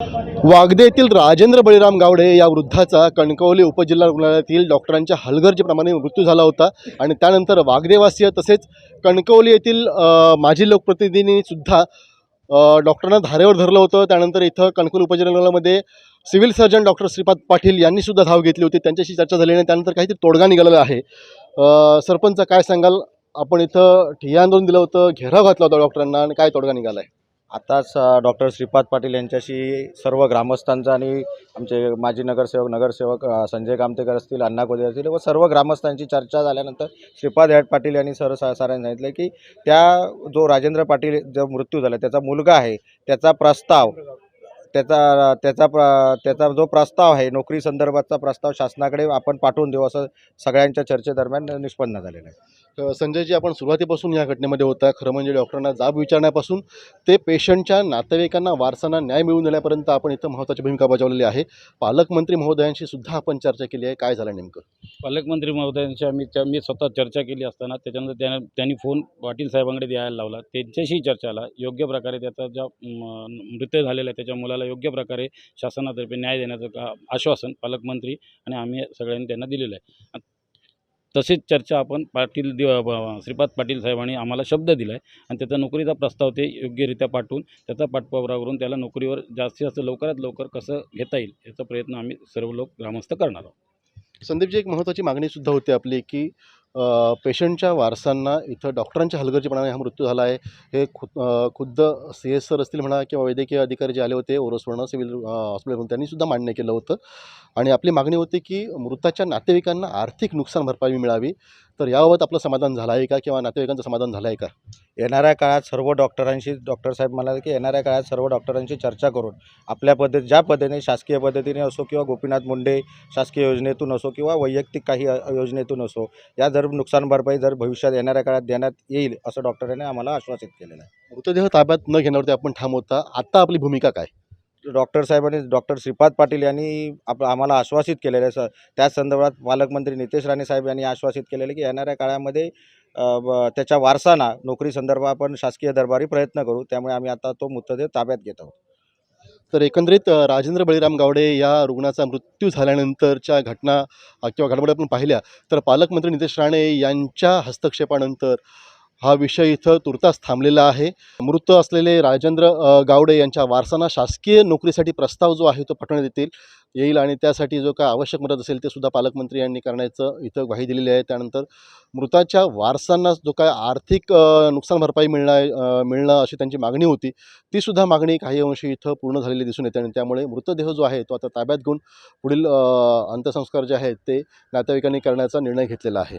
वागदे येथील राजेंद्र बळीराम गावडे या वृद्धाचा कणकवली उपजिल्हा रुग्णालयातील डॉक्टरांच्या हलगर्जीप्रमाणे मृत्यू झाला होता आणि त्यानंतर वागदेवासीय तसेच कणकवली येथील माजी लोकप्रतिनिधींनीसुद्धा डॉक्टरांना धारेवर धरलं होतं. त्यानंतर इथं कणकवली उपजिल्हा रुग्णालयामध्ये civil surgeon doctor Shripad Patil यांनीसुद्धा धाव घेतली होती. त्यांच्याशी चर्चा झाली आणि त्यानंतर काहीतरी तोडगा निघालेला आहे. सरपंच काय सांगाल? आपण इथं ठिय्या आंदोलन दिलं होतं घेराव घातला होता डॉक्टरांना आणि काय तोडगा निघाला आहे आताच डॉक्टर श्रीपाद पाटील यांच्याशी सर्व ग्रामस्थांचा आणि आमचे माजी नगरसेवक नगरसेवक संजय कामतेकर असतील अण्णा कोदे असतील व सर्व ग्रामस्थांची चर्चा झाल्यानंतर श्रीपाद हॅट पाटील यांनी सर सा- सरांनी सांगितलं की त्या जो राजेंद्र पाटील जो मृत्यू झाला त्याचा मुलगा आहे त्याचा प्रस्ताव त्याचा त्याचा प्र त्याचा जो प्रस्ताव आहे नोकरी संदर्भातचा प्रस्ताव शासनाकडे आपण पाठवून देऊ असं सगळ्यांच्या चर्चेदरम्यान निष्पन्न झालेलं आहे. संजयजी आपण सुरुवातीपासून या घटनेमध्ये होता. खरं म्हणजे डॉक्टरांना जाब विचारण्यापासून ते पेशंटच्या नातेवाईकांना वारसांना न्याय मिळवून देण्यापर्यंत आपण इथं महत्त्वाची भूमिका बजावलेली आहे. पालकमंत्री महोदयांशी सुद्धा आपण चर्चा केली आहे. काय झालं नेमकं? पालकमंत्री महोदयांशी आम्ही त्या मी स्वतः चर्चा केली असताना त्याच्यानंतर त्यानं त्यांनी फोन पाटील साहेबांकडे द्यायला लावला. त्यांच्याशी चर्चाला योग्य प्रकारे त्याचा ज्या म, मृत्यू झालेला आहे त्याच्या मुलाला योग्य प्रकारे शासनातर्फे न्याय देण्याचं का आश्वासन पालकमंत्री आणि आम्ही सगळ्यांनी त्यांना दिलेलं आहे. तशीच चर्चा आपण पाटील दि श्रीपाद पाटील साहेबांनी आम्हाला शब्द दिला आहे आणि त्याचा नोकरीचा प्रस्ताव ते योग्यरित्या पाठवून त्याचा पाठपुरावा करून त्याला नोकरीवर जास्तीत जास्त लवकरात लवकर कसं घेता येईल याचा प्रयत्न आम्ही सर्व लोक ग्रामस्थ करणार आहोत. संदीपजी एक महत्त्वाची मागणी सुद्धा होती आपली की पेशंटच्या वारसांना इथं डॉक्टरांच्या हलगर्जीपणाने हा मृत्यू झाला आहे. हे खुद खुद्द सी एस सर असतील म्हणा किंवा वैद्यकीय अधिकारी जे आले होते ओरसवर्ण सिव्हिल हॉस्पिटलमधून त्यांनी सुद्धा मान्य केलं होतं. आणि आपली मागणी होती की मृताच्या नातेवाईकांना आर्थिक नुकसान भरपाई मिळावी. तर याबाबत आपलं समाधान झालं आहे का किंवा नातेवाईकांचं समाधान झालं आहे का? येणाऱ्या काळात सर्व डॉक्टरांशी डॉक्टर साहेब म्हणाले की येणाऱ्या काळात सर्व डॉक्टरांशी चर्चा करून आपल्या पद्धत ज्या पद्धतीने शासकीय पद्धतीने असो किंवा गोपीनाथ मुंडे शासकीय योजनेतून असो किंवा वैयक्तिक काही योजनेतून असो या जर नुकसान भरपाई जर भविष्यात येणाऱ्या काळात देण्यात येईल असं डॉक्टरांनी आम्हाला आश्वासित केलेलं आहे. मृतदेह ताब्यात न घेण्यावरती आपण होता. आत्ता आपली भूमिका काय? डॉक्टर साहेबांनी डॉक्टर श्रीपाद पाटील यांनी आप आम्हाला आश्वासित केलेलं आहे. स त्याच संदर्भात पालकमंत्री नितेश राणे साहेब यांनी आश्वासित केलेलं की येणाऱ्या काळामध्ये त्याच्या वारसांना नोकरी संदर्भात आपण शासकीय दरबारी प्रयत्न करू. त्यामुळे आम्ही आता तो मृतदेह ताब्यात घेत आहोत. तर एकंदरीत राजेंद्र बळीराम गावडे या रुग्णाचा मृत्यू झाल्यानंतरच्या घटना किंवा घडामोडी आपण पाहिल्या तर पालकमंत्री नितेश राणे यांच्या हस्तक्षेपानंतर हा विषय इथं तुर्तास थांबलेला आहे. मृत असलेले राजेंद्र गावडे यांच्या वारसांना शासकीय नोकरीसाठी प्रस्ताव जो आहे तो पाठवण्यात येतील येईल आणि त्यासाठी जो काय आवश्यक मदत असेल ते सुद्धा पालकमंत्री यांनी करण्याचं इथं ग्वाही दिलेली आहे. त्यानंतर मृताच्या वारसांना जो काय आर्थिक नुकसान भरपाई मिळणार मिळणं अशी त्यांची मागणी होती ती सुद्धा मागणी काही अंशी इथं पूर्ण झालेली दिसून येते आणि त्यामुळे मृतदेह जो आहे तो आता ताब्यात घेऊन पुढील अंत्यसंस्कार जे आहेत ते नातेवाईकांनी करण्याचा निर्णय घेतलेला आहे.